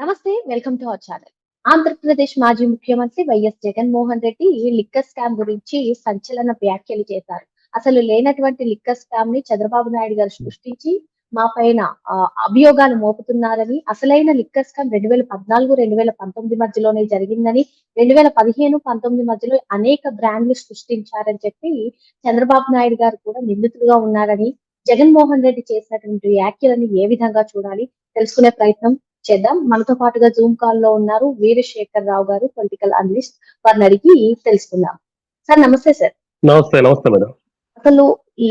నమస్తే welcome to our channel. Andhra Pradesh మాజీ ముఖ్యమంత్రి YS Jaganmohan Reddy liquor scam గురించి సంచలన వ్యాఖ్యలు చేశారు. అసలు లేనటువంటి లిక్కర్ స్కామ్ని చంద్రబాబు నాయుడు గారు సృష్టించి మా పైన అభియోగాలు మోపుతున్నారని అసలైన లిక్కర్ స్కామ్ రెండు వేల పద్నాలుగు రెండు వేల పంతొమ్మిది మధ్యలోనే జరిగిందని రెండు వేల పదిహేను పంతొమ్మిది మధ్యలో అనేక బ్రాండ్లు సృష్టించారని చెప్పి చంద్రబాబు నాయుడు గారు కూడా నిందితులుగా ఉన్నారని జగన్మోహన్ రెడ్డి చేసినటువంటి వ్యాఖ్యలని ఏ విధంగా చూడాలి తెలుసుకునే ప్రయత్నం చేద్దాం. మనతో పాటుగా జూమ్ కాల్లో ఉన్నారు వీరశేఖర్ రావు గారు పొలిటికల్ అనలిస్ట్ వారిని అడిగి తెలుసుకుందాం. సార్ నమస్తే సార్ నమస్తే నమస్తే మేడం అసలు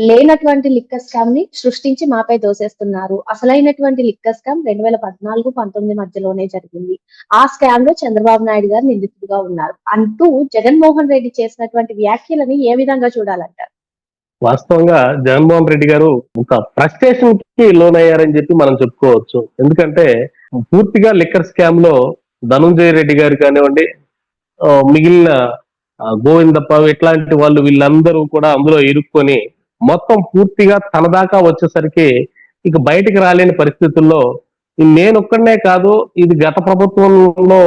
లేనటువంటి లిక్కర్ స్కామ్ని సృష్టించి మాపై దోసేస్తున్నారు. అసలైనటువంటి లిక్కర్ స్కామ్ రెండు వేల పద్నాలుగు పంతొమ్మిది మధ్యలోనే జరిగింది. ఆ స్కామ్లో చంద్రబాబు నాయుడు గారు నిందితుడుగా ఉన్నారు. అంటూ జగన్మోహన్ రెడ్డి చేసినటువంటి వ్యాఖ్యలని ఏ విధంగా చూడాలంటారు? వాస్తవంగా జగన్మోహన్ రెడ్డి గారు ఒక ఫ్రస్ట్రేషన్కి లోన్ అయ్యారని చెప్పి మనం చెప్పుకోవచ్చు. ఎందుకంటే పూర్తిగా లిక్కర్ స్కామ్లో ధనుంజయ రెడ్డి గారు కానివ్వండి మిగిలిన గోవిందప్ప ఇట్లాంటి వాళ్ళు వీళ్ళందరూ కూడా అందులో ఇరుక్కొని మొత్తం పూర్తిగా తన దాకా వచ్చేసరికి ఇక బయటికి రాలేని పరిస్థితుల్లో నేనొక్కడనే కాదు ఇది గత ప్రభుత్వంలో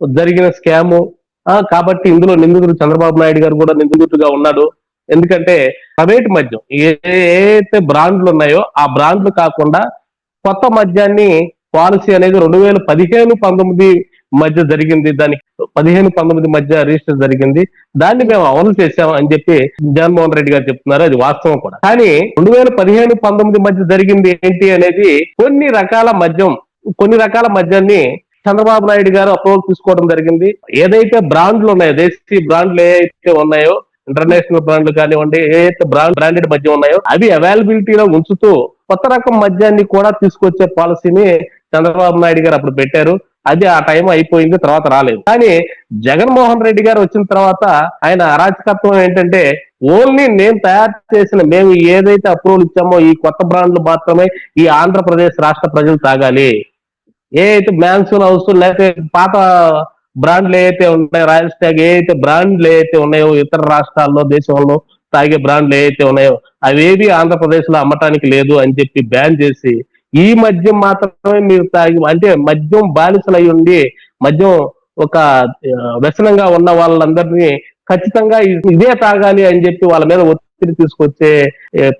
జరిగిన స్కాము. ఆ, కాబట్టి ఇందులో నిందితుడు చంద్రబాబు నాయుడు గారు కూడా నిందితుడుగా ఉన్నాడు. ఎందుకంటే ప్రైవేట్ మద్యం ఏ అయితే బ్రాండ్లు ఉన్నాయో ఆ బ్రాండ్లు కాకుండా కొత్త మద్యాన్ని పాలసీ అనేది రెండు వేల పదిహేను పంతొమ్మిది మధ్య జరిగింది. దానికి పదిహేను పంతొమ్మిది మధ్య రిజిస్టర్ జరిగింది. దాన్ని మేము అమలు చేశాం అని చెప్పి జగన్మోహన్ రెడ్డి గారు చెప్తున్నారు. అది వాస్తవం కూడా. కానీ రెండు వేల పదిహేను పంతొమ్మిది మధ్య జరిగింది ఏంటి అనేది కొన్ని రకాల మద్యం కొన్ని రకాల మద్యాన్ని చంద్రబాబు నాయుడు గారు అప్రూవల్ తీసుకోవడం జరిగింది. ఏదైతే బ్రాండ్లు ఉన్నాయో దేశీ బ్రాండ్లు ఏవైతే ఉన్నాయో ఇంటర్నేషనల్ బ్రాండ్లు కానివ్వండి ఏదైతే బ్రాండ్ బ్రాండెడ్ మద్యం ఉన్నాయో అవి అవైలబిలిటీలో ఉంచుతూ కొత్త రకం మద్యాన్ని కూడా తీసుకొచ్చే పాలసీని చంద్రబాబు నాయుడు గారు అప్పుడు పెట్టారు. అది ఆ టైం అయిపోయింది తర్వాత రాలేదు. కానీ జగన్మోహన్ రెడ్డి గారు వచ్చిన తర్వాత ఆయన అరాచకత్వం ఏంటంటే ఓన్లీ నేను తయారు చేసిన మేము ఏదైతే అప్రూవల్ ఇచ్చామో ఈ కొత్త బ్రాండ్లు మాత్రమే ఈ ఆంధ్రప్రదేశ్ రాష్ట్ర ప్రజలు తాగాలి. ఏ అయితే మ్యాన్సూన్ హౌస్ లేకపోతే పాత బ్రాండ్లు ఏవైతే ఉన్నాయో రాయల్ స్టాగ్ ఏవైతే బ్రాండ్లు ఏవైతే ఉన్నాయో ఇతర రాష్ట్రాల్లో దేశంలో తాగే బ్రాండ్లు ఏవైతే ఉన్నాయో అవేవి ఆంధ్రప్రదేశ్లో అమ్మటానికి లేదు అని చెప్పి బ్యాన్ చేసి ఈ మద్యం మాత్రమే మీరు తాగి అంటే మద్యం బాలిసలై ఉండి మద్యం ఒక వ్యసనంగా ఉన్న వాళ్ళందరినీ ఖచ్చితంగా ఇదే తాగాలి అని చెప్పి వాళ్ళ మీద ఒత్తిడి తీసుకొచ్చే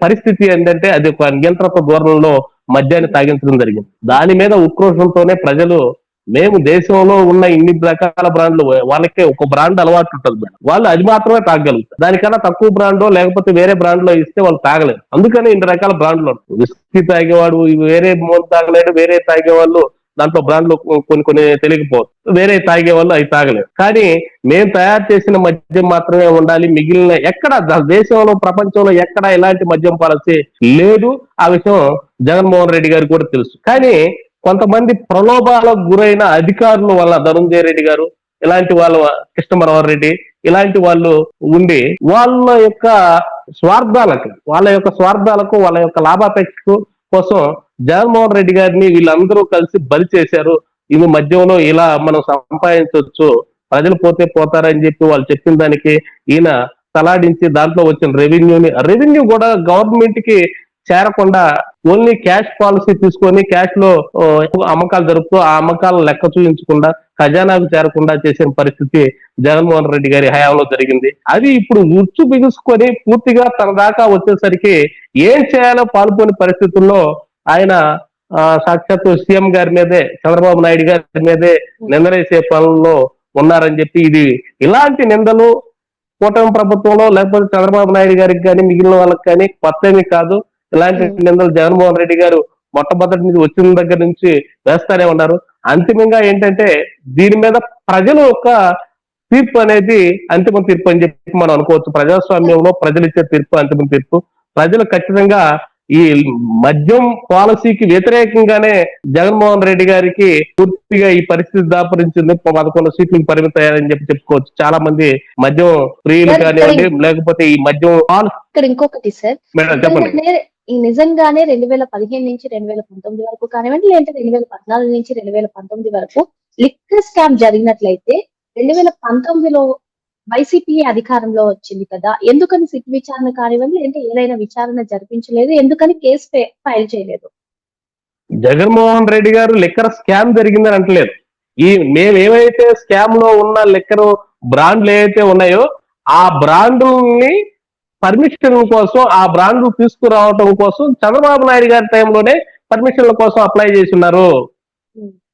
పరిస్థితి ఏంటంటే అది ఒక నియంత్రణ ధోరణిలో మద్యాన్ని తాగించడం జరిగింది. దాని మీద ఉక్రోషంతోనే ప్రజలు మేము దేశంలో ఉన్న ఇన్ని రకాల బ్రాండ్లు వాళ్ళకే ఒక బ్రాండ్ అలవాటు ఉంటుంది మేడం. వాళ్ళు అది మాత్రమే తాగలుగుతారు దానికన్నా తక్కువ బ్రాండ్ లేకపోతే వేరే బ్రాండ్లో ఇస్తే వాళ్ళు తాగలేరు. అందుకని ఇన్ని రకాల బ్రాండ్లు ఉంటాయి విస్కీ తాగేవాడు ఇవి వేరే మోన్ తాగలేడు వేరే తాగేవాళ్ళు దాంట్లో బ్రాండ్లు కొన్ని కొన్ని తెలియకపోవచ్చు. వేరే తాగే వాళ్ళు అవి తాగలేదు కానీ మేము తయారు చేసిన మద్యం మాత్రమే ఉండాలి. మిగిలిన ఎక్కడ దేశంలో ప్రపంచంలో ఎక్కడ ఎలాంటి మద్యం పాలసీ లేదు. ఆ విషయం జగన్మోహన్ రెడ్డి గారికి కూడా తెలుసు. కానీ కొంతమంది ప్రలోభాలకు గురైన అధికారుల వల్ల ధనంజయ రెడ్డి గారు ఇలాంటి వాళ్ళ కృష్ణమరవర్ రెడ్డి ఇలాంటి వాళ్ళు ఉండి వాళ్ళ యొక్క స్వార్థాలకు వాళ్ళ యొక్క స్వార్థాలకు వాళ్ళ యొక్క లాభాపేక్షకు కోసం జగన్మోహన్ రెడ్డి గారిని వీళ్ళందరూ కలిసి బలి చేశారు. ఇది మధ్యంలో ఇలా మనం సంపాదించవచ్చు ప్రజలు పోతే పోతారని చెప్పి వాళ్ళు చెప్పిన దానికి ఈయన తలాడించి దాంట్లో వచ్చిన రెవెన్యూని రెవెన్యూ కూడా గవర్నమెంట్కి చేరకుండా ఓన్లీ క్యాష్ పాలసీ తీసుకొని క్యాష్లో అమ్మకాలు జరుపుతూ ఆ అమ్మకాలను లెక్క చూపించకుండా ఖజానాకు చేరకుండా చేసిన పరిస్థితి జగన్మోహన్ రెడ్డి గారి హయాంలో జరిగింది. అది ఇప్పుడు ఉచ్చు బిగుసుకొని పూర్తిగా తన దాకా వచ్చేసరికి ఏం చేయాలో పాల్గొని పరిస్థితుల్లో ఆయన సాక్షాత్తు సీఎం గారి మీదే చంద్రబాబు నాయుడు గారి మీదే నిందలేసే పనుల్లో ఉన్నారని చెప్పి ఇది ఇలాంటి నిందలు కూటమి ప్రభుత్వంలో లేకపోతే చంద్రబాబు నాయుడు గారికి కానీ మిగిలిన వాళ్ళకి కానీ కొత్తవి కాదు. ఇలాంటి. నిందలు జగన్మోహన్ రెడ్డి గారు మొట్టమొదటి నుంచి వచ్చిన దగ్గర నుంచి వేస్తానే ఉన్నారు. అంతిమంగా ఏంటంటే దీని మీద ప్రజలు యొక్క తీర్పు అనేది అంతిమ తీర్పు అని చెప్పి మనం అనుకోవచ్చు. ప్రజాస్వామ్యంలో ప్రజలు ఇచ్చే తీర్పు అంతిమ తీర్పు. ప్రజలు ఖచ్చితంగా ఈ మద్యం పాలసీకి వ్యతిరేకంగానే జగన్మోహన్ రెడ్డి గారికి పూర్తిగా ఈ పరిస్థితి దాపరించింది. పదకొండు సీట్లకు పరిమితయ్యారని చెప్పి చెప్పుకోవచ్చు. చాలా మంది మద్యం ప్రియులు కానివ్వండి లేకపోతే ఈ మద్యం ఇక్కడ ఇంకొకటి సార్. మేడం చెప్పండి. నిజంగానే ఈ నిజంగానే రెండు వేల పదిహేను నుంచి రెండు వేల పంతొమ్మిది వరకు కానివ్వండి లేదంటే రెండు వేల పద్నాలుగు నుంచి రెండు వేల పంతొమ్మిది వరకు లిక్కర్ స్కామ్ జరిగినట్లయితే రెండు వేల పంతొమ్మిదిలో వైసీపీ అధికారంలో వచ్చింది కదా. ఎందుకని సిట్ విచారణ కానివ్వండి లేదంటే ఏదైనా విచారణ జరిపించలేదు ఎందుకని కేసు ఫైల్ చేయలేదు? జగన్మోహన్ రెడ్డి గారు లిక్కర్ స్కామ్ జరిగిందని అంటలేదు. ఈ మేము ఏవైతే స్కామ్లో ఉన్న లిక్కర్ బ్రాండ్లు ఏవైతే ఉన్నాయో ఆ బ్రాండ్ని పర్మిషన్ కోసం ఆ బ్రాండ్లు తీసుకురావడం కోసం చంద్రబాబు నాయుడు గారి టైంలోనే పర్మిషన్ల కోసం అప్లై చేసి ఉన్నారు.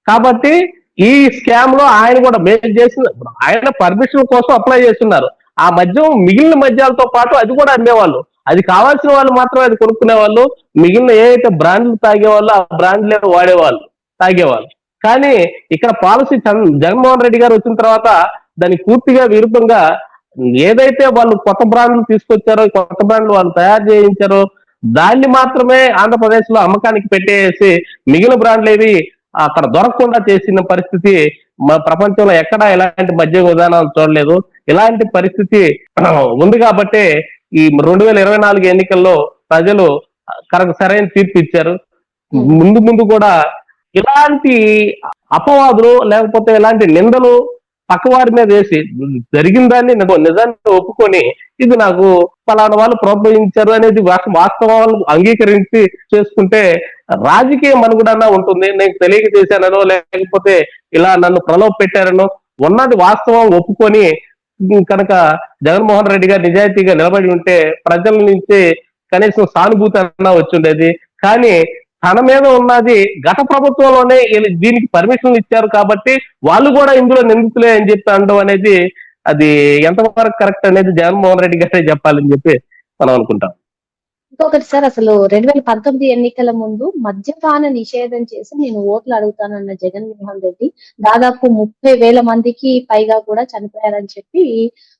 కాబట్టి ఈ స్కామ్లో ఆయన కూడా మేము చేసిన ఆయన పర్మిషన్ కోసం అప్లై చేస్తున్నారు. ఆ మద్యం మిగిలిన మద్యాలతో పాటు అది కూడా అమ్మేవాళ్ళు. అది కావాల్సిన వాళ్ళు మాత్రమే అది కొనుక్కునే వాళ్ళు మిగిలిన ఏదైతే బ్రాండ్లు తాగేవాళ్ళు ఆ బ్రాండ్లే వాడేవాళ్ళు తాగేవాళ్ళు. కానీ ఇక్కడ పాలసీ జగన్మోహన్ రెడ్డి గారు వచ్చిన తర్వాత దానికి పూర్తిగా విరుద్ధంగా ఏదైతే వాళ్ళు కొత్త బ్రాండ్లు తీసుకొచ్చారో కొత్త బ్రాండ్లు వాళ్ళు తయారు చేయించారో దాన్ని మాత్రమే ఆంధ్రప్రదేశ్లో అమ్మకానికి పెట్టేసి మిగిలిన బ్రాండ్లు ఏవి అక్కడ దొరకకుండా చేసిన పరిస్థితి మన ప్రపంచంలో ఎక్కడా ఇలాంటి మద్య విధానాలు చూడలేదు. ఇలాంటి పరిస్థితి ఉంది కాబట్టి ఈ రెండు వేల ఇరవై నాలుగు ఎన్నికల్లో ప్రజలు కరెక్ట్ సరైన తీర్పు ఇచ్చారు. ముందు ముందు కూడా ఇలాంటి అపవాదులు లేకపోతే ఇలాంటి నిందలు పక్కవారి మీద వేసి జరిగిన దాన్ని నిజాన్ని ఒప్పుకొని ఇది నాకు ఫలానా వాళ్ళు ప్రోత్సహించారు అనేది వాస్తవాలను అంగీకరించి చేసుకుంటే రాజకీయ మనుగడన్నా ఉంటుంది. నేను తెలియక చేశానో లేకపోతే ఇలా నన్ను ప్రలోభ పెట్టారనో ఉన్నది వాస్తవం ఒప్పుకొని కనుక జగన్మోహన్ రెడ్డి గారు నిజాయితీగా నిలబడి ఉంటే ప్రజల నుంచి కనీసం సానుభూతి అన్నా వచ్చి ఉండేది. కానీ తన మీద ఉన్నది గత ప్రభుత్వంలోనే దీనికి పర్మిషన్ ఇచ్చారు కాబట్టి వాళ్ళు కూడా ఇందులో నిందితులే అని చెప్పి అనడం అనేది అది ఎంతవరకు కరెక్ట్ అనేది జగన్మోహన్ రెడ్డి గారే చెప్పాలని చెప్పి మనం అనుకుంటాం. ఇంకొకటి సార్ అసలు రెండు వేల పంతొమ్మిది ఎన్నికల ముందు మద్యపాన నిషేధం చేసి నేను ఓట్లు అడుగుతానన్న జగన్మోహన్ రెడ్డి దాదాపు ముప్పై వేల మందికి పైగా కూడా చనిపోయారని చెప్పి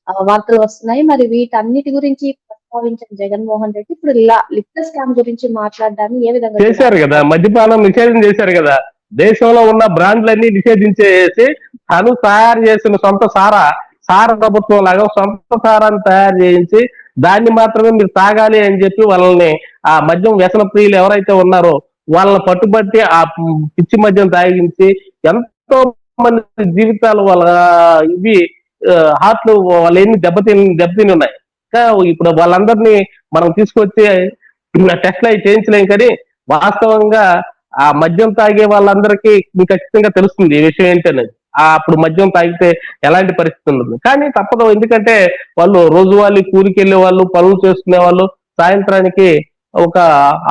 ఆ, వార్తలు వస్తున్నాయి. మరి వీటన్నిటి గురించి ప్రస్తావించిన జగన్మోహన్ రెడ్డి. ఇప్పుడు ఇలా లిక్కర్ స్కామ్ గురించి మాట్లాడడాన్ని ఏ విధంగా చేశారు కదా మద్యపానం నిషేధం చేశారు కదా. దేశంలో ఉన్న బ్రాండ్లన్నీ నిషేధించేసి తను తయారు చేసిన సొంత సారా సార ప్రభుత్వం లాగా సొంత సారాన్ని తయారు చేయించి దాన్ని మాత్రమే మీరు తాగాలి అని చెప్పి వాళ్ళని ఆ మద్యం వ్యసన ప్రియులు ఎవరైతే ఉన్నారో వాళ్ళని పట్టుబట్టి ఆ పిచ్చి మద్యం తాగించి ఎంతో మంది జీవితాలు వాళ్ళ ఇవి హార్ట్లు వాళ్ళు ఎన్ని దెబ్బతిని దెబ్బతిని ఉన్నాయి. ఇప్పుడు వాళ్ళందరినీ మనం తీసుకొచ్చి టెస్ట్లు అవి చేయించలేం కానీ వాస్తవంగా ఆ మద్యం తాగే వాళ్ళందరికీ ఖచ్చితంగా తెలుస్తుంది ఈ విషయం ఏంటనేది. ఆ అప్పుడు మద్యం తాగితే ఎలాంటి పరిస్థితి ఉండదు. కానీ తప్పదు ఎందుకంటే వాళ్ళు రోజువారీ కూలికి వెళ్ళే వాళ్ళు పనులు చేసుకునే వాళ్ళు సాయంత్రానికి ఒక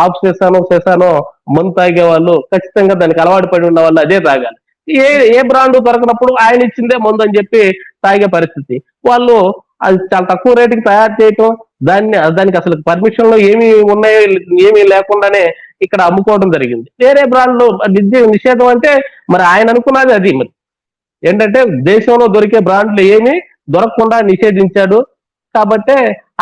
ఆఫ్ చేశానో చేశానో మందు తాగే వాళ్ళు ఖచ్చితంగా దానికి అలవాటు పడి ఉన్న వాళ్ళు అదే తాగాలి. ఏ ఏ బ్రాండ్ దొరకనప్పుడు ఆయన ఇచ్చిందే మందు అని చెప్పి తాగే పరిస్థితి. వాళ్ళు అది చాలా తక్కువ రేటుకి తయారు చేయటం దాన్ని దానికి అసలు పర్మిషన్లో ఏమి ఉన్నాయో ఏమీ లేకుండానే ఇక్కడ అమ్ముకోవడం జరిగింది. వేరే బ్రాండ్లు నిషేధం అంటే మరి ఆయన అనుకున్నది అది మరి. ఏంటంటే దేశంలో దొరికే బ్రాండ్లు ఏమి దొరకకుండా నిషేధించాడు. కాబట్టి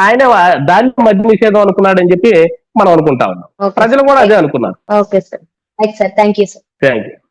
ఆయన దాన్ని మధ్య నిషేధం అనుకున్నాడు అని చెప్పి మనం అనుకుంటా ఉన్నాం. ప్రజలు కూడా అదే అనుకున్నారు. Okay sir. Right sir thank you sir thank you